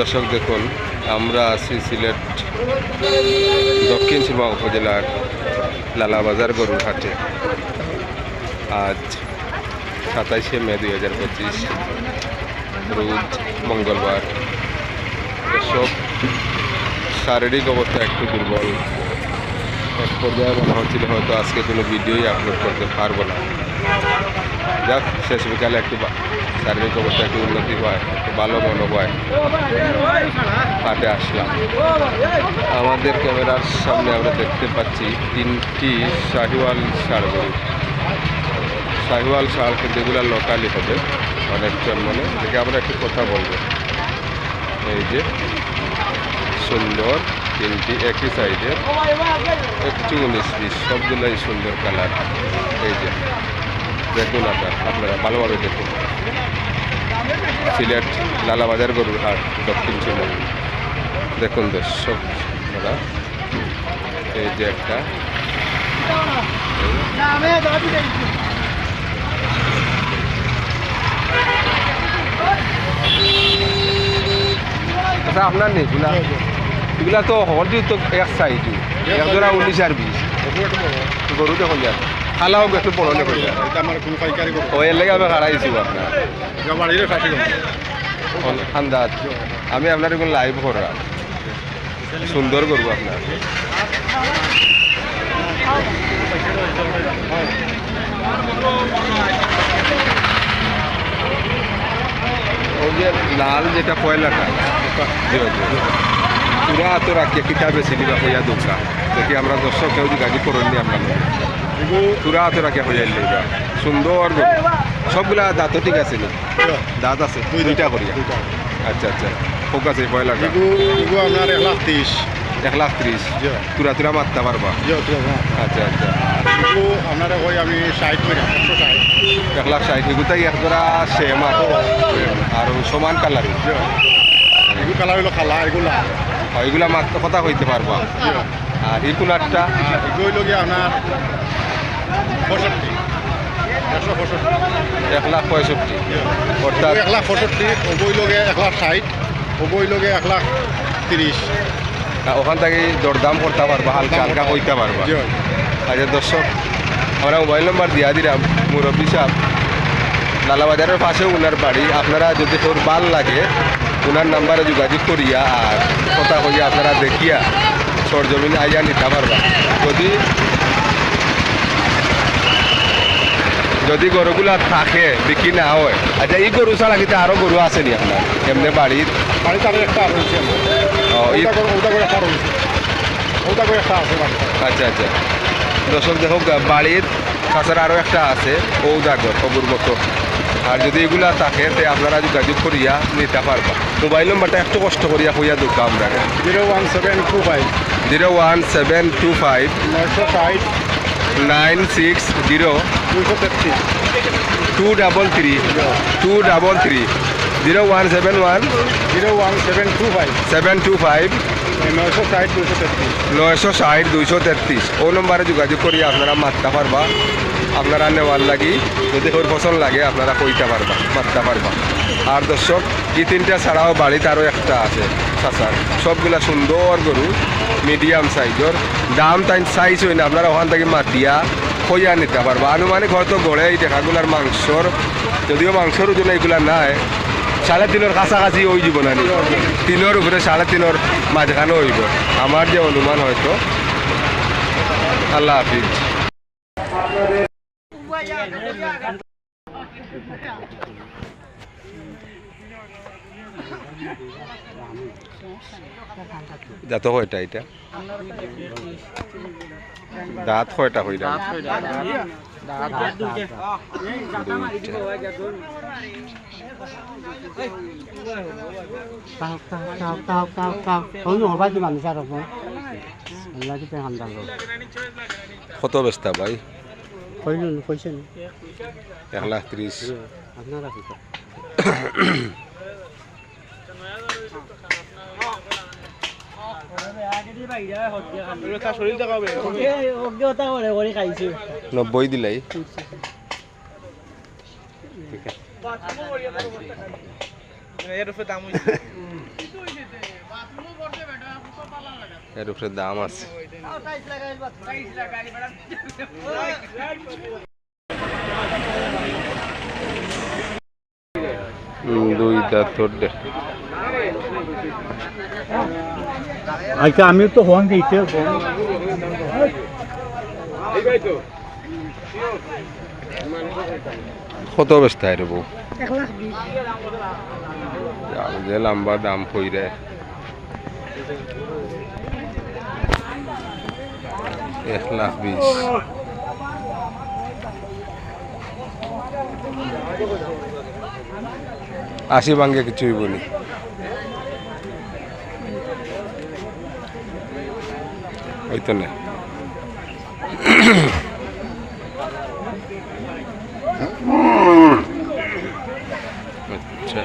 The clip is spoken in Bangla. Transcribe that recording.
দর্শক দেখুন, আমরা আছি সিলেট দক্ষিণ সীমা উপজেলার লালাবাজার গরুর হাটে আজ সাতাইশে মে দুই হাজার পঁচিশ, রোজ মঙ্গলবার। দর্শক, শারীরিক অবস্থা একটু দুর্বল। এক পর্যায়ে মনে হচ্ছিল হয়তো আজকে কোনো ভিডিওই আপলোড করতে পারব না। যাক, শেষ বিকালে একটু শারীরিক অবস্থা একটু উন্নতি হয়, একটু ভালো মনে হয় হাটে আসলাম। আমাদের ক্যামেরার সামনে আমরা দেখতে পাচ্ছি তিনটি শাহিওয়াল ষাড় গরু। শাহিওয়াল ষাড় কিন্তু এগুলো লোকালি হবে, অনেক জন্মনে দেখে আমরা একটু কথা বলব। এই যে সুন্দর তিনটি একই সাইজের একটু উনিশ পিস সবগুলোই সুন্দর কালার এই যে দেখুন আপনার ভালোভাবে দেখুন। সিলেট লালাবাজার গরুর হাট, দক্ষিণ চীনা। দেখুন দর্শক, আপনারা, এই যে একটা আচ্ছা আপনার নেই, এগুলা? তো হলদি তো এক সাইজ এক জোড়া উনিশ আর বিশ। গরু দেখুন খালাও একটু পড়নে করে আমার কোনো পাইকারি লেগে আমি হারাইছি আপনার বাড়িরে ফাঁসি করব আন্দাজ আমি আপনার এগুলো লাইভ করা সুন্দর করব আপনার। ওই যে লাল যেটা পয়লাটা। পুরা তো রাখিয়া কিতাবে সিলিবা হইয়া দোকা দেখি আমরা দর্শক কেউ গাড়ি করেননি আপনার পুরা তো রাখিয়া হইয়া লইবা সুন্দর। সবগুলা দাঁতও ঠিক আছে নি? দাঁত আছে দুইটা। করিয়া। আচ্ছা আচ্ছা। হোক আছে এগু আপনার এক লাখ তিরিশ। এক লাখ ত্রিশ। তুরা তুরা মারতে পারবা। হ্যাঁ আচ্ছা আচ্ছা। আপনার ওই আমি ষাট করে এক লাখ ষাট এগুতাই এক জোড়া সেম আর আর সমান কালার জি। এগু কালার হইল খালা এগুলা এগুলা মাত্র কথা হইতে পারবা। আর এই কুনারটা আর এগু হইল গিয়ে আপনার পঁয়ষট্টি। একশো পঁয়ষট্টি। এক লাখ পঁয়ষট্টি। অর্থাৎ এক লাখ পঁয়ষট্টি হইল এক লাখ ষাট ওগো হইল গিয়ে এক লাখ তিরিশ। ওখান থেকে দরদাম করতে পারবা হালকা হালকা কইতে পারবা। আচ্ছা দর্শক আমরা মোবাইল নম্বর দিয়া দিলাম মুরব্বী সাহেব। লালাবাজারের পাশে উনার বাড়ি। আপনারা যদি তোর ভালো লাগে উনার নাম্বারে যোগাযোগ করিয়া আর কথা কইয়া আপনারা দেখিয়া সরজমিনে আইয়া নিতে পারবা। যদি যদি গরুগুলা থাকে বিক্রি না হয় আচ্ছা এই গরু ছাড়া কিন্তু আরও গরু আছে নি আপনার এমনি বাড়ির বাড়িতে আর একটা আছে আচ্ছা আচ্ছা। দর্শক দেখো বাড়ির তাছাড়া আরও একটা আছে খবর মতো আর যদি এগুলা থাকে তে আপনারা যোগাযোগ করিয়া নিতে পারবা। মোবাইল নম্বরটা একটু কষ্ট করিয়া কইয়া দুঃখ আমরা zero one seven two five. Zero one seven two five. নয়শো ষাট নাইন সিক্স জিরো দুশো তেত্রিশ। Two double three two double three zero one seven one zero one seven two five seven two five নয়শো ষাট দুশো তেত্রিশ। নয়শো ষাট দুইশো তেত্রিশ। ও নম্বরে যোগাযোগ করি আপনারা মারতে পারবা। আপনারা নেওয়ার লাগি যদি ওর পছন্দ লাগে আপনারা কইতে পারবা মারতে পারবা। আর দর্শক এই তিনটা ছাড়াও বাড়িতে আরও একটা আছে চাচার সবগুলা সুন্দর গরু মিডিয়াম সাইজর দাম তাই সাইজ হই না আপনারা ওখান থেকে মাতিয়া কইয়া নিতে পারবা আনুমানিক হয়তো গড়ে, এই দেখাগুলার মাংসর, যদিও মাংসর ওজন এইগুলা নাই, সাড়ে তিনের কাছাকাছি ওই যাব না তিনের উপরে সাড়ে তিনের মাঝখানে হইব আমার যে অনুমান হয়তো, আল্লাহ হাফিজ। দাঁত কয়টা এটা। দাঁত হয়টা হই দাঁত কত বস্তা ভাই? এক লাখ ত্রিশ। আপনার নব্বই দিলাই। দাম আছে। দুই দাঁতর দে আচ্ছা আমি তো হন দিতে কত অবস্থা রে বউ? যে লম্বা দাম কইরে এক লাখ বিশ। আশি ভাঙ্গে কিছুই বলি ওই আচ্ছা।